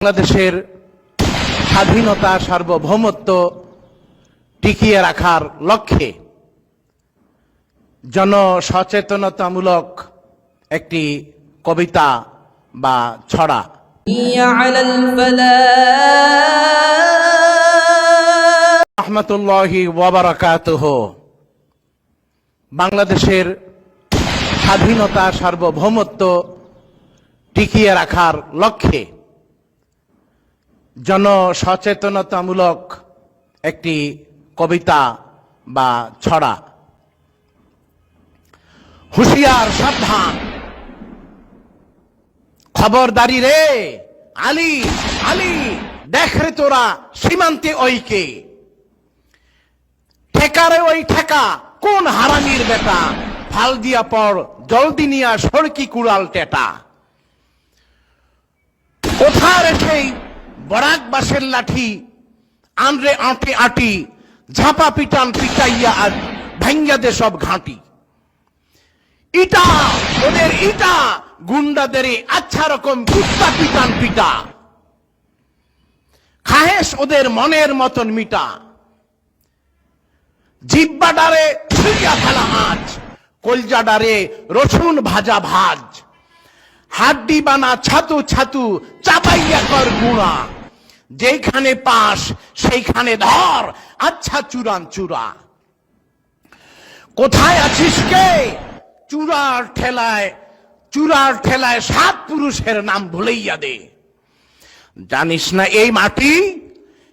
বাংলাদেশের স্বাধীনতা সার্বভৌমত্ব টিকিয়ে রাখার লক্ষ্যে জনসচেতনতামূলক একটি কবিতা বা ছড়া। রহমতুল্লাহি ওবরাকাত বাংলাদেশের স্বাধীনতা সার্বভৌমত্ব টিকিয়ে রাখার লক্ষ্যে জনসচেতনতামূলক একটি কবিতা বা ছড়া। হুঁশিয়ার সাবধান। খবরদারি রে, আলী আলী, দেখ রে তোরা সীমান্তে ওইকে ঠেকারে ওই ঠেকা, কোন হারামির বেটা? ফাল দিয়া পর জলদি নিয়া সড়কি কুড়াল টেটা। কোথার সেই বরাক বাসের লাঠি, আনরে আঁটে আটি, ঝাপা পিটান পিটাইয়া আজ ভাঙ্গা দে সব ঘাঁটি। ইটা, ওদের ইটা, গুন্ডাদের আচ্ছা রকম কুত্তা পিটান পিটা। খাহেস ওদের মনের মতন মিটা। জিব্বা ডারে ছুঁয়া ফেলা আজ কলজা ডারে রসুন ভাজা ভাজ। হাড্ডি বানা ছাতু ছাতু চাপাইয়া কর গুণা যেখানে পাস, সেইখানে ধর। আচ্ছা চুরান চূড়া। কোথায় আছিস কে? চূড়ার ঠেলায় চূড়ার ঠেলায় সাত পুরুষের নাম ভুলেইয়া দে। জানিস না এই মাটি?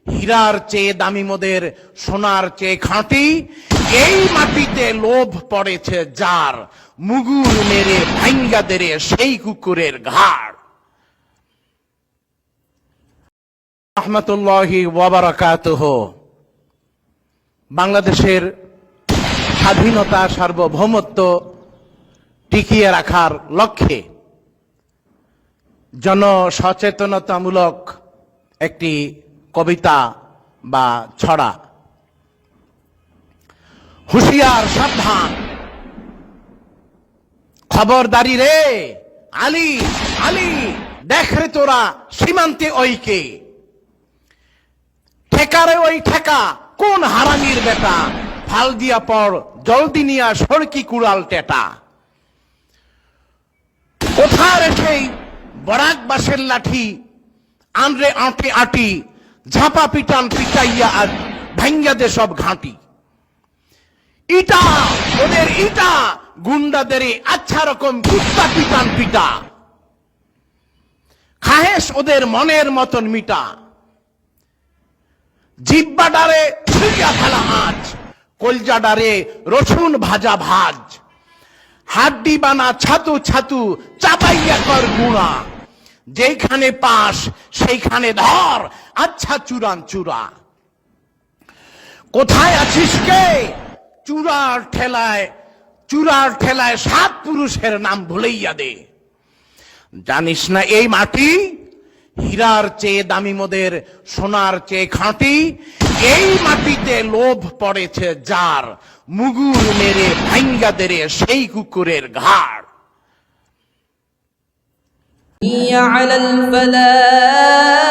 হীরার চেয়ে দামি মোদের, সোনার চেয়ে খাঁটি। এই মাটিতে লোভ পড়েছে যার। মুগুর মেরে ভাঙ্গা দেরে সেই কুকুরের ঘাড় রহমতুল্লাহি ওয়াবারাকাতুহ বাংলাদেশের স্বাধীনতা, সার্বভৌমত্ব টিকিয়ে রাখার লক্ষ্যে জনসচেতনতামূলক একটি কবিতা বা ছড়া। হুঁশিয়ার সাবধান। খবরদারি রে, আলী আলী, দেখ রে তোরা সীমান্তে ওইকে ঠেকারে ওই ঠেকা, কোন হারামির বেটা? ফাল দিয়া পর, জলদি নিয়া সড়কি কুড়াল টেটা। কোথার সেই বরাক বাসের লাঠি? আনরে আঁটে আটি, ঝাপা পিটান পিটাইয়া আর ভাঙ্গা দে সব ঘাঁটি। ইটা, ওদের ইটা, গুন্ডাদের আচ্ছা রকম কুত্তা পিটান পিটা। খাহেস ওদের মনের মতন মিটা। জিব্বা ডারে ছুঁয়া ফেলা আজ, কলজা ডারে রসুন ভাজা ভাজ। হাড্ডি বানা ছাতু ছাতু চাপাইয়া কর গুণা যেখানে পাস, সেইখানে ধর আচ্ছা চুরান চূড়া। কোথায় আছিস কে? চূড়ার ঠেলায় চূড়ার ঠেলায় সাত পুরুষের নাম ভুলেইয়া দে। জানিস না এই মাটি হীরার চেয়ে দামি মোদের সোনার চেয়ে খাঁটি এই মাটিতে লোভ পড়েছে যার মুগুর মেরে ভাঙ্গা দেরে সেই কুকুরের ঘাড় حي على الفلاح